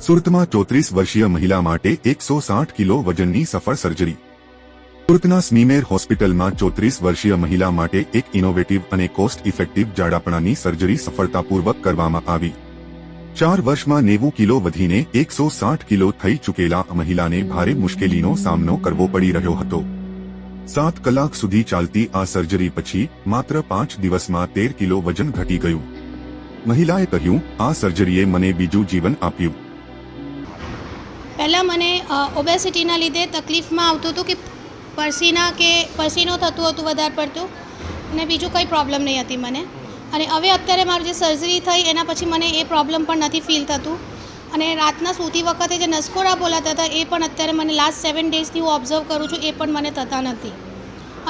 સુરતમાં ચોત્રીસ વર્ષીય મહિલા માટે એકસો સાઠ કિલો વજનની સફળ સર્જરી. સુરતના સ્મીમેર હોસ્પિટલમાં ચોત્રીસ વર્ષીય મહિલા માટે એક ઇનોવેટિવ અને કોસ્ટ ઇફેક્ટિવ જાડાપણાની સર્જરી સફળતાપૂર્વક કરવામાં આવી. ચાર વર્ષમાં નેવું કિલો વધીને એકસો સાઠ કિલો થઈ ચૂકેલા મહિલાને ભારે મુશ્કેલીનો સામનો કરવો પડી રહ્યો હતો. સાત કલાક સુધી ચાલતી આ સર્જરી પછી માત્ર પાંચ દિવસમાં તેર કિલો વજન ઘટી ગયું. મહિલાએ કહ્યું, આ સર્જરીએ મને બીજું જીવન આપ્યું. પહેલાં મને ઓબેસિટીના લીધે તકલીફમાં આવતું હતું કે પરસીના કે પરસીનો થતું હતું વધારે પડતું અને બીજું કંઈ પ્રોબ્લેમ નહીં હતી મને. અને હવે અત્યારે મારું જે સર્જરી થઈ એના પછી મને એ પ્રોબ્લેમ પણ નથી ફીલ થતું. અને રાતના સૂતી વખતે જે નસકોરા બોલાતા હતા એ પણ અત્યારે મને લાસ્ટ સેવન ડેઝથી હું ઓબ્ઝર્વ કરું છું એ પણ મને થતા નથી.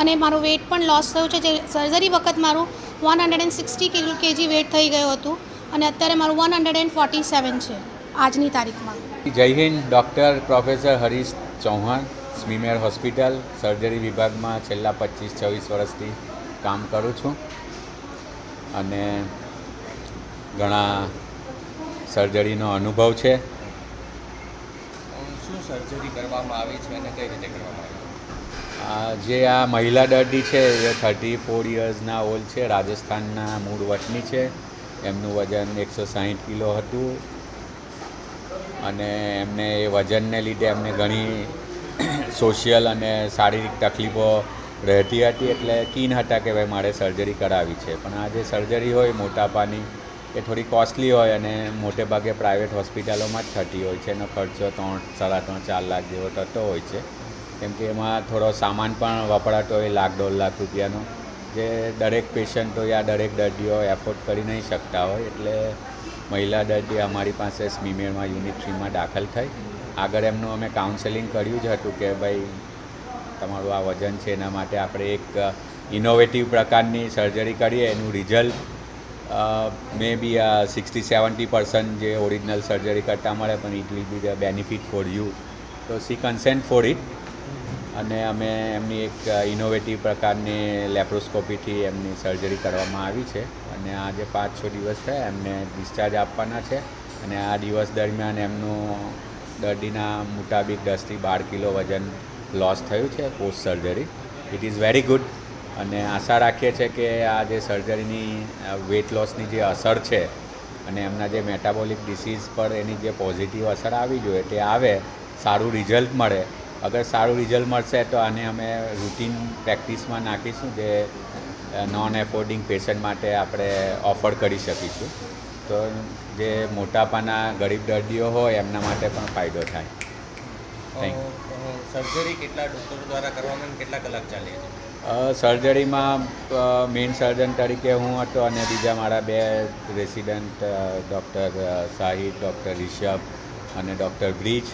અને મારું વેટ પણ લોસ થયું છે. જે સર્જરી વખત મારું one hundred and sixty KG weight થઈ ગયું હતું અને અત્યારે મારું one hundred and forty seven છે. આજની તારીખમાં. Jai Hind doctor professor Harish Chauhan SMIMER hospital surgery વિભાગમાં છેલ્લા પચીસ છવ્વીસ વર્ષથી કામ કરું છું. અને ઘણા સર્જરીનો અનુભવ છે. શું સર્જરી કરવામાં આવી છે અને કઈ રીતે કરવામાં આવી જે આ મહિલા દર્દી છે એ થર્ટી ફોર યર્સના ઓલ્ડ છે. રાજસ્થાનના મૂળ વતની છે. એમનું વજન એકસો સાહીઠ કિલો હતું. અને એમને એ વજનને લીધે એમને ઘણી સોશિયલ અને શારીરિક તકલીફો રહેતી હતી એટલે કીન હતા કે ભાઈ મારે સર્જરી કરાવી છે. પણ આ જે સર્જરી હોય મોટાપાની, એ થોડી કોસ્ટલી હોય અને મોટે ભાગે પ્રાઇવેટ હોસ્પિટલોમાં જ થતી હોય છે. એનો ખર્ચો ત્રણ, સાડા ત્રણ, ચાર લાખ જેવો થતો હોય છે. કેમ કે એમાં થોડો સામાન પણ વપરાતો હોય, લાખ, દોઢ લાખ રૂપિયાનો. જે દરેક પેશન્ટો યા દરેક દર્દીઓ એફોર્ડ કરી નહીં શકતા હોય એટલે મહિલા દર્દી અમારી પાસે સ્મીમેરમાં યુનિટ થ્રીમાં દાખલ થઈ. આગળ એમનું અમે કાઉન્સેલિંગ કર્યું જ હતું કે ભાઈ, તમારું આ વજન છે એના માટે આપણે એક ઇનોવેટિવ પ્રકારની સર્જરી કરીએ. એનું રિઝલ્ટ મે બી આ સિક્સટી સેવન્ટી પર્સન્ટ જે ઓરિજિનલ સર્જરી કરતાં મળે, પણ it will be benefit for you તો સી કન્સેન્ટ ફોર ઇટ અને અમે એમની એક ઇનોવેટિવ પ્રકારની લેપ્રોસ્કોપીથી એમની સર્જરી કરવામાં આવી છે. અને આ જે પાંચ છ દિવસ થયા, એમને ડિસ્ચાર્જ આપવાના છે. અને આ દિવસ દરમિયાન એમનું દર્દીના મુતાબિક દસથી બાર કિલો વજન લોસ થયું છે post surgery it is very good અને આશા રાખીએ છીએ કે આ જે સર્જરીની વેટ લોસની જે અસર છે અને એમના જે મેટાબોલિક ડિસીઝ પર એની જે પોઝિટિવ અસર આવી જોઈએ તે આવે, સારું રિઝલ્ટ મળે અગર સારું રિઝલ્ટ મળશે તો આને અમે રૂટીન પ્રેક્ટિસમાં નાખીશું જે નોન એફોર્ડિંગ પેશન્ટ માટે આપણે ઓફર કરી શકીશું. તો જે મોટાપાના ગરીબ દર્દીઓ હોય એમના માટે પણ ફાયદો થાય. થેન્ક સર્જરી કેટલા ડૉક્ટરો દ્વારા કરવામાં કેટલા કલાક ચાલી સર્જરીમાં મેઇન સર્જન તરીકે હું હતો અને બીજા મારા બે resident doctor Shahid doctor Rishabh અને ડૉક્ટર બ્રિજ.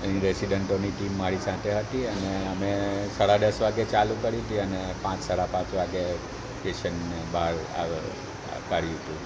એની રેસિડન્ટોની ટીમ મારી સાથે હતી અને અમે સાડા દસ વાગે ચાલુ કરી હતી અને પાંચ સાડા પાંચ વાગે પેશન્ટને બહાર કાઢ્યું હતું.